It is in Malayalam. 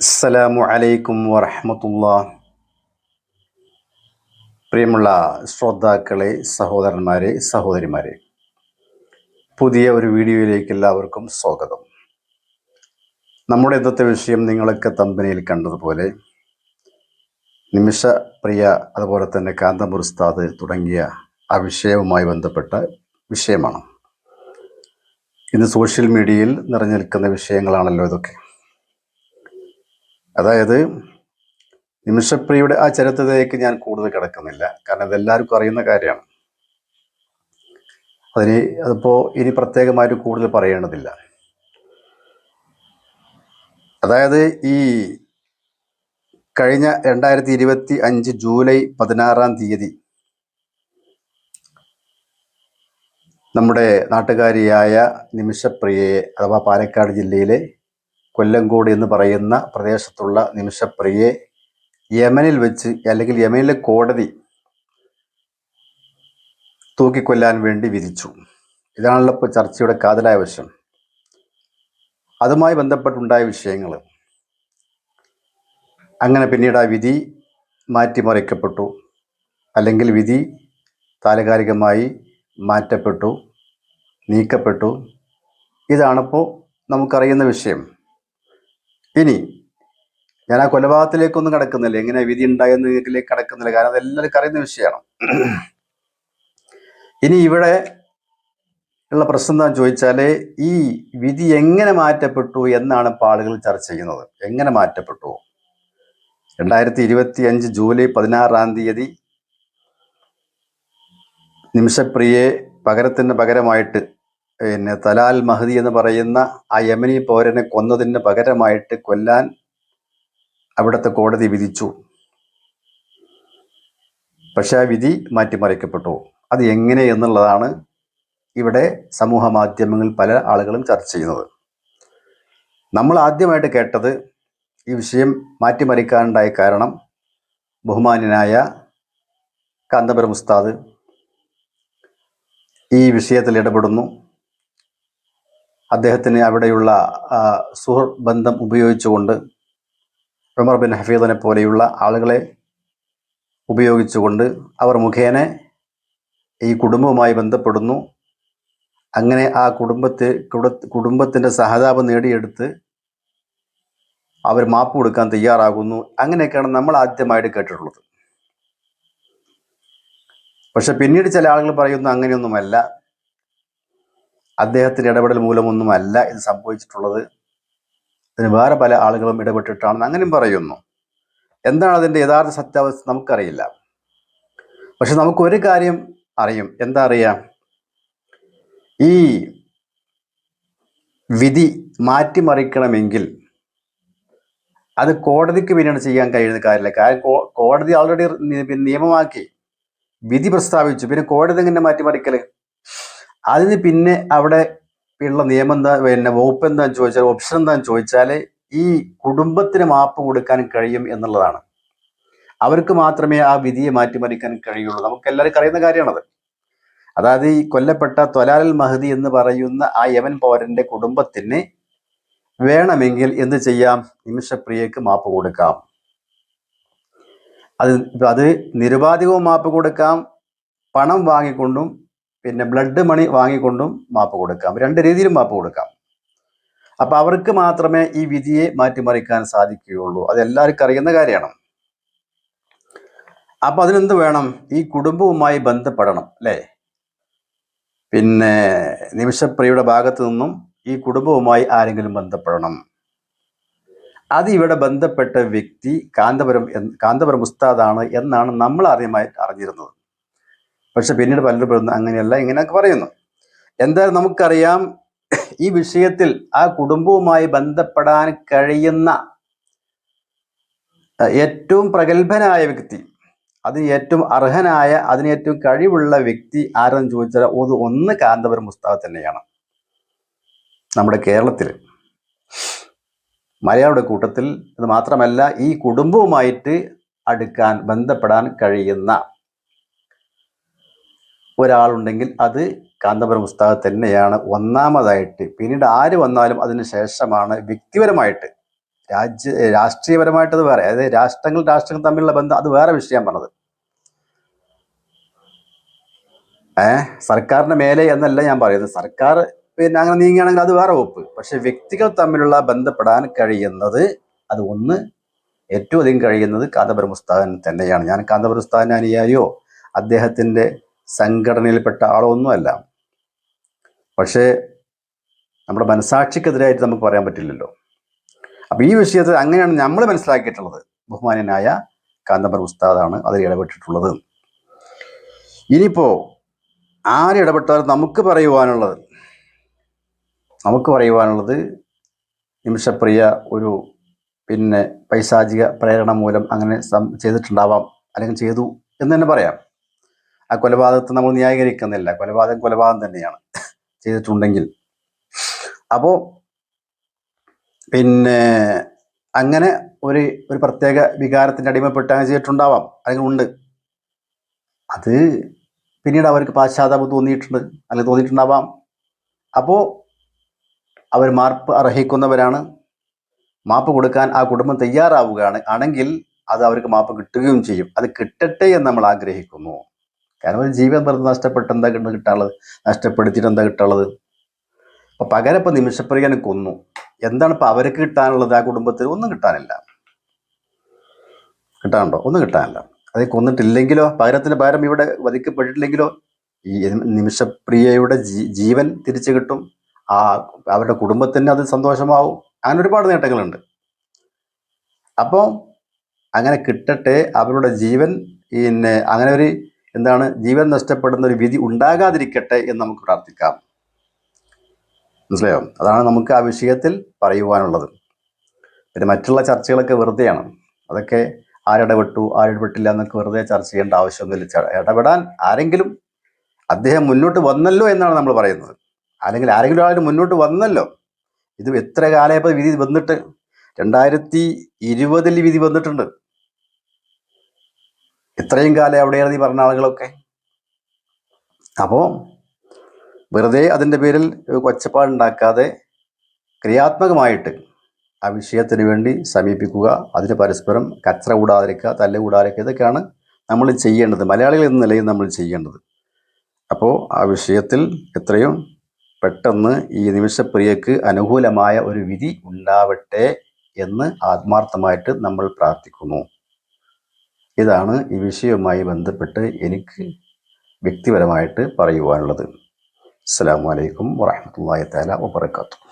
അസ്സലാമു അലൈക്കും വറഹമത്തുള്ള പ്രിയമുള്ള ശ്രോതാക്കളെ സഹോദരന്മാരെ സഹോദരിമാരെ പുതിയ ഒരു വീഡിയോയിലേക്ക് എല്ലാവർക്കും സ്വാഗതം. നമ്മുടെ ഇന്നത്തെ വിഷയം നിങ്ങളൊക്കെ തമ്പനിയിൽ കണ്ടതുപോലെ നിമിഷ പ്രിയ അതുപോലെ തന്നെ കാന്തമൂർ തുടങ്ങിയ ആ വിഷയവുമായി ബന്ധപ്പെട്ട വിഷയമാണ്. ഇന്ന് സോഷ്യൽ മീഡിയയിൽ നിറഞ്ഞു നിൽക്കുന്ന വിഷയങ്ങളാണല്ലോ ഇതൊക്കെ. അതായത് നിമിഷപ്രിയയുടെ ആ ചരിത്രത്തിലേക്ക് ഞാൻ കൂടുതൽ കിടക്കുന്നില്ല. കാരണം ഇതെല്ലാവർക്കും അറിയുന്ന കാര്യമാണ് അതിന് അതിപ്പോൾ ഇനി പ്രത്യേകമായിട്ട് കൂടുതൽ പറയേണ്ടതില്ല. അതായത് ഈ കഴിഞ്ഞ രണ്ടായിരത്തി ഇരുപത്തി അഞ്ച് ജൂലൈ പതിനാറാം തീയതി നമ്മുടെ നാട്ടുകാരിയായ നിമിഷപ്രിയയെ അഥവാ പാലക്കാട് ജില്ലയിലെ കൊല്ലങ്കോട് എന്ന് പറയുന്ന പ്രദേശത്തുള്ള നിമിഷപ്രിയെ യമനിൽ വെച്ച് അല്ലെങ്കിൽ യമനിലെ കോടതി തൂക്കിക്കൊല്ലാൻ വേണ്ടി വിധിച്ചു. ഇതാണല്ലോ ഇപ്പോൾ ചർച്ചയുടെ കാതലായ വശം. അതുമായി ബന്ധപ്പെട്ടുണ്ടായ വിഷയങ്ങൾ അങ്ങനെ പിന്നീട് ആ വിധി മാറ്റിമറിക്കപ്പെട്ടു. അല്ലെങ്കിൽ വിധി താൽക്കാലികമായി മാറ്റപ്പെട്ടു നീക്കപ്പെട്ടു. ഇതാണിപ്പോൾ നമുക്കറിയുന്ന വിഷയം. ഇനി ഞാൻ ആ കൊലപാതകത്തിലേക്കൊന്നും കടക്കുന്നില്ല. എങ്ങനെ വിധി ഉണ്ടായെന്ന് കടക്കുന്നില്ല. കാരണം അതെല്ലാവർക്കും അറിയുന്ന വിഷയമാണ്. ഇനി ഇവിടെ ഉള്ള പ്രശ്നം എന്താണെന്ന് ചോദിച്ചാൽ ഈ വിധി എങ്ങനെ മാറ്റപ്പെട്ടു എന്നാണ് ഇപ്പോൾ ആളുകൾ ചർച്ച ചെയ്യുന്നത്. എങ്ങനെ മാറ്റപ്പെട്ടു? രണ്ടായിരത്തി ഇരുപത്തി അഞ്ച് ജൂലൈ പതിനാറാം തീയതി നിമിഷപ്രിയെ പകരത്തിന് പകരമായിട്ട് പിന്നെ തലാൽ മഹദി എന്ന് പറയുന്ന ആ യമനി പൗരനെ കൊന്നതിന് പകരമായിട്ട് കൊല്ലാൻ അവിടുത്തെ കോടതി വിധിച്ചു. പക്ഷേ ആ വിധി മാറ്റിമറിക്കപ്പെട്ടു. അത് എങ്ങനെ എന്നുള്ളതാണ് ഇവിടെ സമൂഹ മാധ്യമങ്ങളിൽ പല ആളുകളും ചർച്ച ചെയ്യുന്നത്. നമ്മൾ ആദ്യമായിട്ട് കേട്ടത് ഈ വിഷയം മാറ്റിമറിക്കാനുണ്ടായ കാരണം ബഹുമാന്യനായ കാന്തപുരം ഉസ്താദ് ഈ വിഷയത്തിൽ ഇടപെടുന്നു. അദ്ദേഹത്തിന് അവിടെയുള്ള സുഹൃ ബന്ധം ഉപയോഗിച്ചുകൊണ്ട് ഉമർ ബിൻ ഹഫീദിനെ പോലെയുള്ള ആളുകളെ ഉപയോഗിച്ചുകൊണ്ട് അവർ മുഖേന ഈ കുടുംബവുമായി ബന്ധപ്പെടുന്നു. അങ്ങനെ ആ കുടുംബത്തെ കുടുംബത്തിന്റെ സഹതാപം നേടിയെടുത്ത് അവർ മാപ്പ് കൊടുക്കാൻ തയ്യാറാകുന്നു. അങ്ങനെയൊക്കെയാണ് നമ്മൾ ആദ്യമായിട്ട് കേട്ടിട്ടുള്ളത്. പക്ഷെ പിന്നീട് ചില ആളുകൾ പറയുന്നു അങ്ങനെയൊന്നുമല്ല. അദ്ദേഹത്തിന്റെ ഇടപെടൽ മൂലമൊന്നുമല്ല ഇത് സംഭവിച്ചിട്ടുള്ളത്. ഇതിന് വേറെ പല ആളുകളും ഇടപെട്ടിട്ടാണെന്ന് അങ്ങനെയും പറയുന്നു. എന്താണ് അതിന്റെ യഥാർത്ഥ സത്യാവസ്ഥ നമുക്കറിയില്ല. പക്ഷെ നമുക്കൊരു കാര്യം അറിയും. എന്താ അറിയാം? ഈ വിധി മാറ്റിമറിക്കണമെങ്കിൽ അത് കോടതിക്ക് പിന്നീട് ചെയ്യാൻ കഴിയുന്ന കാര്യമില്ല. കാരണം കോടതി ഓൾറെഡി നിയമമാക്കി വിധി പ്രസ്താവിച്ചു. പിന്നെ കോടതി എങ്ങനെ മാറ്റിമറിക്കൽ? അതിന് പിന്നെ അവിടെ ഉള്ള നിയമം എന്താ പിന്നെ വകുപ്പ് എന്താന്ന് ചോദിച്ചാൽ ഓപ്ഷൻ എന്താന്ന് ചോദിച്ചാൽ ഈ കുടുംബത്തിന് മാപ്പ് കൊടുക്കാൻ കഴിയും എന്നുള്ളതാണ്. അവർക്ക് മാത്രമേ ആ വിധിയെ മാറ്റിമറിക്കാൻ കഴിയുള്ളൂ. നമുക്ക് എല്ലാവർക്കും അറിയുന്ന കാര്യമാണത്. അതായത് ഈ കൊല്ലപ്പെട്ട തൊലാലൽ മഹദി എന്ന് പറയുന്ന ആ യമൻ പൗരന്റെ കുടുംബത്തിന് വേണമെങ്കിൽ എന്ത് ചെയ്യാം? നിമിഷപ്രിയക്ക് മാപ്പ് കൊടുക്കാം. അത് അത് നിരുപാധികവും മാപ്പ് കൊടുക്കാം. പണം വാങ്ങിക്കൊണ്ടും പിന്നെ ബ്ലഡ് മണി വാങ്ങിക്കൊണ്ടും മാപ്പ് കൊടുക്കാം. രണ്ട് രീതിയിലും മാപ്പ് കൊടുക്കാം. അപ്പൊ അവർക്ക് മാത്രമേ ഈ വിധിയെ മാറ്റിമറിക്കാൻ സാധിക്കുകയുള്ളൂ. അത് എല്ലാവർക്കും അറിയുന്ന കാര്യമാണ്. അപ്പൊ അതിനെന്ത് വേണം? ഈ കുടുംബവുമായി ബന്ധപ്പെടണം അല്ലേ? പിന്നെ നിമിഷപ്രിയയുടെ ഭാഗത്തു നിന്നും ഈ കുടുംബവുമായി ആരെങ്കിലും ബന്ധപ്പെടണം. അത് ഇവിടെ ബന്ധപ്പെട്ട വ്യക്തി കാന്തപുരം കാന്തപുരം ഉസ്താദാണ് എന്നാണ് നമ്മൾ ആദ്യമായി അറിഞ്ഞിരുന്നത്. പക്ഷെ പിന്നീട് പലരും പറയുന്നു അങ്ങനെയല്ല ഇങ്ങനെയൊക്കെ പറയുന്നു. എന്തായാലും നമുക്കറിയാം ഈ വിഷയത്തിൽ ആ കുടുംബവുമായി ബന്ധപ്പെടാൻ കഴിയുന്ന ഏറ്റവും പ്രഗത്ഭനായ വ്യക്തി അതിന് ഏറ്റവും അർഹനായ അതിന് ഏറ്റവും കഴിവുള്ള വ്യക്തി ആരെന്ന് ചോദിച്ചാൽ അത് ഒന്ന് കാന്തപുരം ഉസ്താദ് തന്നെയാണ്. നമ്മുടെ കേരളത്തിൽ മലയാളിയുടെ കൂട്ടത്തിൽ ഇത് മാത്രമല്ല ഈ കുടുംബവുമായിട്ട് അടുക്കാൻ ബന്ധപ്പെടാൻ കഴിയുന്ന ഒരാളുണ്ടെങ്കിൽ അത് കാന്തപുരം ഉസ്താദ് തന്നെയാണ് ഒന്നാമതായിട്ട്. പിന്നീട് ആര് വന്നാലും അതിന് ശേഷമാണ് വ്യക്തിപരമായിട്ട് രാജ്യ രാഷ്ട്രീയപരമായിട്ടത് വേറെ അതായത് രാഷ്ട്രങ്ങൾ രാഷ്ട്രങ്ങൾ തമ്മിലുള്ള ബന്ധം അത് വേറെ വിഷയം പറഞ്ഞത്. ഏ? സർക്കാരിന്റെ മേലെ എന്നല്ല ഞാൻ പറയുന്നത്. സർക്കാർ പിന്നെ അങ്ങനെ നീങ്ങുകയാണെങ്കിൽ അത് വേറെ വകുപ്പ്. പക്ഷെ വ്യക്തികൾ തമ്മിലുള്ള ബന്ധപ്പെടാൻ കഴിയുന്നത് അത് ഒന്ന് ഏറ്റവും അധികം കഴിയുന്നത് കാന്തപുരം ഉസ്താദൻ തന്നെയാണ്. ഞാൻ കാന്തപുരം ഉസ്താദിന് അനുയായിയോ? അദ്ദേഹത്തിന്റെ സംഘടനയിൽപ്പെട്ട ആളോ ഒന്നുമല്ല പക്ഷേ നമ്മുടെ മനസാക്ഷിക്കെതിരായിട്ട് നമുക്ക് പറയാൻ പറ്റില്ലല്ലോ. അപ്പോൾ ഈ വിഷയത്തിൽ അങ്ങനെയാണ് നമ്മൾ മനസ്സിലാക്കിയിട്ടുള്ളത്. ബഹുമാനനായ കാന്തമ്പർ ഉസ്താദാണ് അതിൽ ഇടപെട്ടിട്ടുള്ളത്. ഇനിയിപ്പോൾ ആരിടപെട്ടാലും നമുക്ക് പറയുവാനുള്ളത് നമുക്ക് പറയുവാനുള്ളത് നിമിഷപ്രിയ ഒരു പിന്നെ പൈശാചിക പ്രേരണ മൂലം അങ്ങനെ ചെയ്തിട്ടുണ്ടാവാം അല്ലെങ്കിൽ ചെയ്തു എന്ന് തന്നെ പറയാം. ആ കൊലപാതകത്തെ നമ്മൾ ന്യായീകരിക്കുന്നില്ല. കൊലപാതകം കൊലപാതകം തന്നെയാണ്. ചെയ്തിട്ടുണ്ടെങ്കിൽ. അപ്പോൾ പിന്നെ അങ്ങനെ ഒരു ഒരു പ്രത്യേക വികാരത്തിന്റെ അടിമപ്പെട്ട് അങ്ങനെ ചെയ്തിട്ടുണ്ടാവാം. അല്ലെങ്കിൽ ഉണ്ട്. അത് പിന്നീട് അവർക്ക് പാശ്ചാത്താപം തോന്നിയിട്ടുണ്ട്. അല്ലെങ്കിൽ തോന്നിയിട്ടുണ്ടാവാം. അപ്പോൾ അവർ മാർപ്പ് അർഹിക്കുന്നവരാണ്. മാപ്പ് കൊടുക്കാൻ ആ കുടുംബം തയ്യാറാവുകയാണ്. ആണെങ്കിൽ അത് അവർക്ക് മാപ്പ് കിട്ടുകയും ചെയ്യും. അത് കിട്ടട്ടെ എന്ന് നമ്മൾ ആഗ്രഹിക്കുന്നു. കാരണം ഒരു ജീവൻ പറഞ്ഞ് നഷ്ടപ്പെട്ട് എന്താ കിട്ടാനുള്ളത്? നഷ്ടപ്പെടുത്തിയിട്ട് എന്താ കിട്ടാനുള്ളത്? അപ്പൊ പകരം ഇപ്പൊ നിമിഷപ്രിയനെ കൊന്നു. എന്താണ് ഇപ്പൊ അവർക്ക് കിട്ടാനുള്ളത്? ആ കുടുംബത്തിൽ ഒന്നും കിട്ടാനില്ല. കിട്ടാനുണ്ടോ? ഒന്നും കിട്ടാനില്ല. അത് കൊന്നിട്ടില്ലെങ്കിലോ? പകരത്തിന്റെ പകരം ഇവിടെ വധിക്കപ്പെട്ടിട്ടില്ലെങ്കിലോ? ഈ നിമിഷപ്രിയയുടെ ജീവൻ തിരിച്ചു കിട്ടും. ആ അവരുടെ കുടുംബത്തിന് അത് സന്തോഷമാവും. അങ്ങനെ ഒരുപാട് നേട്ടങ്ങളുണ്ട്. അപ്പോൾ അങ്ങനെ കിട്ടട്ടെ. അവരുടെ ജീവൻ പിന്നെ അങ്ങനെ ഒരു എന്താണ് ജീവൻ നഷ്ടപ്പെടുന്ന ഒരു വിധി ഉണ്ടാകാതിരിക്കട്ടെ എന്ന് നമുക്ക് പ്രാർത്ഥിക്കാം. മനസ്സിലായോ? അതാണ് നമുക്ക് ആ വിഷയത്തിൽ പറയുവാനുള്ളത്. പിന്നെ മറ്റുള്ള ചർച്ചകളൊക്കെ വെറുതെയാണ്. അതൊക്കെ ആരിടപെട്ടു ആരിടപെട്ടില്ല എന്നൊക്കെ വെറുതെ ചർച്ച ചെയ്യേണ്ട ആവശ്യമൊന്നുമില്ല. ഇടപെടാൻ ആരെങ്കിലും അദ്ദേഹം മുന്നോട്ട് വന്നല്ലോ എന്നാണ് നമ്മൾ പറയുന്നത്. അല്ലെങ്കിൽ ആരെങ്കിലും ആരും മുന്നോട്ട് വന്നല്ലോ. ഇത് എത്ര കാലയപ്പോൾ വിധി വന്നിട്ട്? രണ്ടായിരത്തി ഇരുപതിൽ വിധി വന്നിട്ടുണ്ട്. ഇത്രയും കാലം എവിടെയാണ് ഈ പറഞ്ഞ ആളുകളൊക്കെ? അപ്പോൾ വെറുതെ അതിന്റെ പേരിൽ കൊച്ചപ്പാടുണ്ടാക്കാതെ ക്രിയാത്മകമായിട്ട് ആ വിഷയത്തിന് വേണ്ടി സമീപിക്കുക അതിന് പരസ്പരം കച്ചറ കൂടാതിരിക്കുക തല്ല് കൂടാതിരിക്കുക ഇതൊക്കെയാണ് നമ്മൾ ചെയ്യേണ്ടത്. മലയാളികൾ എന്ന നിലയിൽ നമ്മൾ ചെയ്യേണ്ടത്. അപ്പോൾ ആ വിഷയത്തിൽ എത്രയും പെട്ടെന്ന് ഈ നിമിഷപ്രിയക്ക് അനുകൂലമായ ഒരു വിധി ഉണ്ടാവട്ടെ എന്ന് ആത്മാർത്ഥമായിട്ട് നമ്മൾ പ്രാർത്ഥിക്കുന്നു. ഇതാണ് ഈ വിഷയവുമായി ബന്ധപ്പെട്ട് എനിക്ക് വ്യക്തിപരമായിട്ട് പറയുവാനുള്ളത്. അസ്സാം വലൈക്കും വാഹമത്തല്ലാ തല വാബർക്കാത്തു